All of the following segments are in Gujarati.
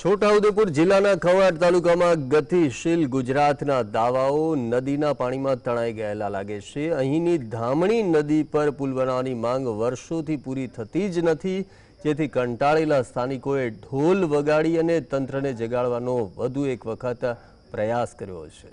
છોટાઉદેપુર જિલ્લાના ખવાડ તાલુકામાં ગતિશીલ ગુજરાતના દાવાઓ નદીના પાણીમાં તણાઈ ગયેલા લાગે છે. અહીંની ધામણી નદી પર પુલ બનાવવાની માંગ વર્ષોથી પૂરી થતી જ નથી. જેથી કંટાળેલા સ્થાનિકોએ ઢોલ વગાડી અને તંત્રને જગાડવાનો વધુ એક વખત પ્રયાસ કર્યો છે.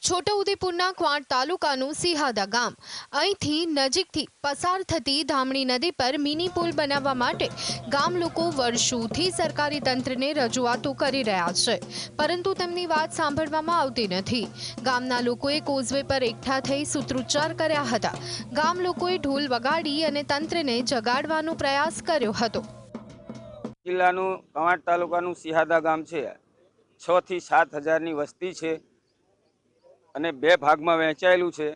છોટાઉદેપુરના ક્વાંટ તાલુકાનું સિહાદા ગામ. અહીંથી નજીકથી પસાર થતી ધામણી નદી પર મિની પુલ બનાવવા માટે ગામ લોકો વર્ષોથી સરકારી તંત્રને રજૂઆતો કરી રહ્યા છે. પરંતુ તેમની વાત સાંભળવામાં આવતી નથી. ગામના લોકોએ કોઝવે પર એકઠા થઈ સૂત્રોચ્ચાર કર્યા હતા. ગામ લોકોએ ઢોલ વગાડી અને તંત્રને જગાડવાનો પ્રયાસ કર્યો હતો. જિલ્લાનું કવાંટ તાલુકાનું સિહાદા ગામ છે. છ થી સાત હજારની વસ્તી છે. અને બે ભાગમાં વહેંચાયેલું છે.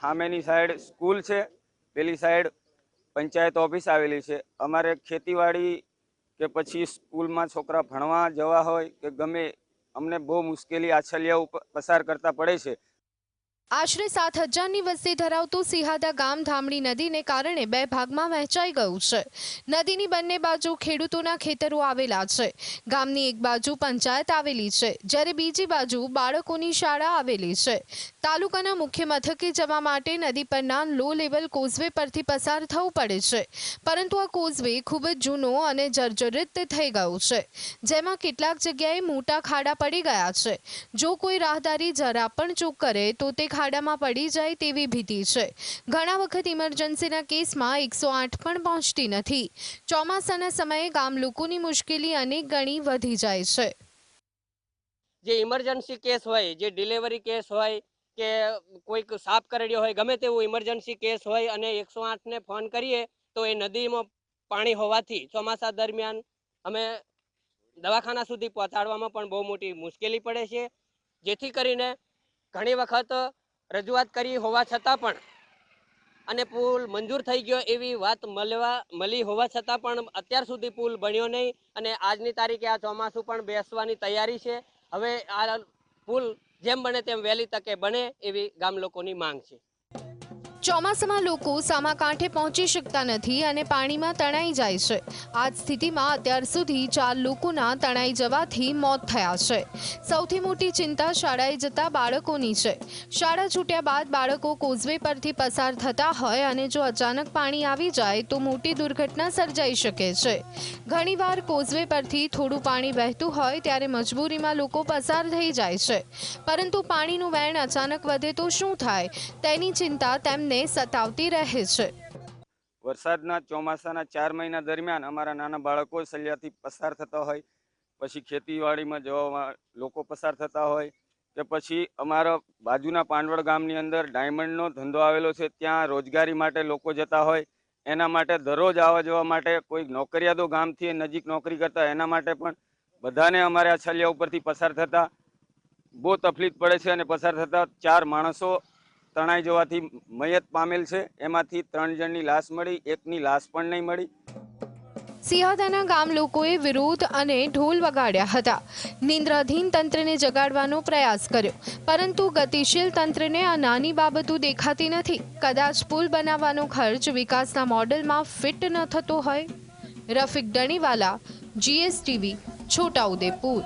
સામેની સાઈડ સ્કૂલ છે, પેલી સાઈડ પંચાયત ઓફિસ આવેલી છે. અમારે ખેતીવાડી કે પછી સ્કૂલમાં છોકરા ભણવા જવા હોય કે ગમે, અમને બહુ મુશ્કેલી, આછલિયા પસાર કરતા પડે છે. આશરે સાત હજારની વસ્તી ધરાવતું સિહાદા ગામ ધામડી નદીને કારણે બે ભાગમાં વહેંચાઈ ગયું છે. નદીની બંને બાજુ ખેડૂતોના ખેતરો આવેલા છે. ગામની એક બાજુ પંચાયત આવેલી છે, જ્યારે બીજી બાજુ બાળકોની શાળા આવેલી છે. તાલુકાના મુખ્ય મથકે જવા માટે નદી પરના લો લેવલ કોઝવે પરથી પસાર થવું પડે છે. પરંતુ આ કોઝવે ખૂબ જ જૂનો અને જર્જરિત થઈ ગયો છે, જેમાં કેટલાક જગ્યાએ મોટા ખાડા પડી ગયા છે. જો કોઈ રાહદારી જરા પણ ચૂક કરે તો તે ખાડામાં પડી જાય તેવી ભીતિ છે. ઘણા વખત ઇમરજન્સીના કેસમાં એકસો આઠ પણ પહોંચતી નથી. ચોમાસાના સમયે ગામ લોકોની મુશ્કેલી અનેક ગણી વધી જાય છે. જે ઇમરજન્સી કેસ હોય, જે ડિલિવરી કેસ હોય, કે કોઈક સાપ કરડ્યો હોય, ગમે તેવું ઇમરજન્સી કેસ હોય અને એકસો આઠને ફોન કરીએ, તો એ નદીમાં પાણી હોવાથી ચોમાસા દરમિયાન અમે દવાખાના સુધી પહોંચાડવામાં પણ બહુ મોટી મુશ્કેલી પડે છે. જેથી કરીને ઘણી વખત રજૂઆત કરી હોવા છતાં પણ, અને પુલ મંજૂર થઈ ગયો એવી વાત મળવા, મળી હોવા છતાં પણ અત્યાર સુધી પુલ બન્યો નહીં અને આજની તારીખે આ ચોમાસું પણ બેસવાની તૈયારી છે. હવે આ પુલ જેમ બને તેમ વહેલી તકે બને એવી ગામ લોકોની માંગ છે. ચોમાસામાં લોકો સામા કાંઠે પહોંચી શકતા નથી અને પાણીમાં તણાઈ જાય છે. આ સ્થિતિમાં અત્યાર સુધી ચાર લોકોના તણાઈ જવાથી મોત થયા છે. સૌથી મોટી ચિંતા શાળાએ જતા બાળકોની છે. શાળા છૂટ્યા બાદ બાળકો કોઝવે પરથી પસાર થતા હોય અને જો અચાનક પાણી આવી જાય તો મોટી દુર્ઘટના સર્જાઈ શકે છે. ઘણીવાર કોઝવે પરથી થોડું પાણી વહેતું હોય ત્યારે મજબૂરીમાં લોકો પસાર થઈ જાય છે. પરંતુ પાણીનું વહેણ અચાનક વધે તો શું થાય? તેની ચિંતા તેમને સતાવતી રહે છે. વરસાદના ચોમાસાના ચાર મહિના દરમિયાન અમારા નાના બાળકો સલિયાથી પસાર થતા હોય, પછી ખેતીવાડીમાં જવામાં લોકો પસાર થતા હોય, કે પછી અમારા બાજુના પાંડવડ ગામની અંદર ડાયમંડનો ધંધો આવેલો છે, ત્યાં રોજગારી માટે લોકો જતા હોય, એના માટે દરરોજ આવવા જવા માટે કોઈ નોકરિયાતો ગામથી નજીક નોકરી કરતા, એના માટે પણ બધાને અમારે આ છલિયા ઉપરથી પસાર થતા, બહુ તકલીફ પડે છે અને પસાર થતા ચાર માણસો તણાઈ જવાથી મયત પામેલ છે. એમાંથી ત્રણ જણની લાશ મળી, એકની લાશ પણ નહીં મળી. સિંહાદાના ગામ લોકોએ વિરોધ અને ઢોલ વગાડ્યા હતા. નિંદ્રાધીન તંત્રને જગાડવાનો પ્રયાસ કર્યો, પરંતુ ગતિશીલ તંત્રને આ નાની બાબતો દેખાતી નથી. કદાચ પુલ બનાવવાનો ખર્ચ વિકાસના મોડેલમાં ફિટ ન થતો હોય? રફીક ડણીવાલા, જીએસટીવી છોટાઉદેપુર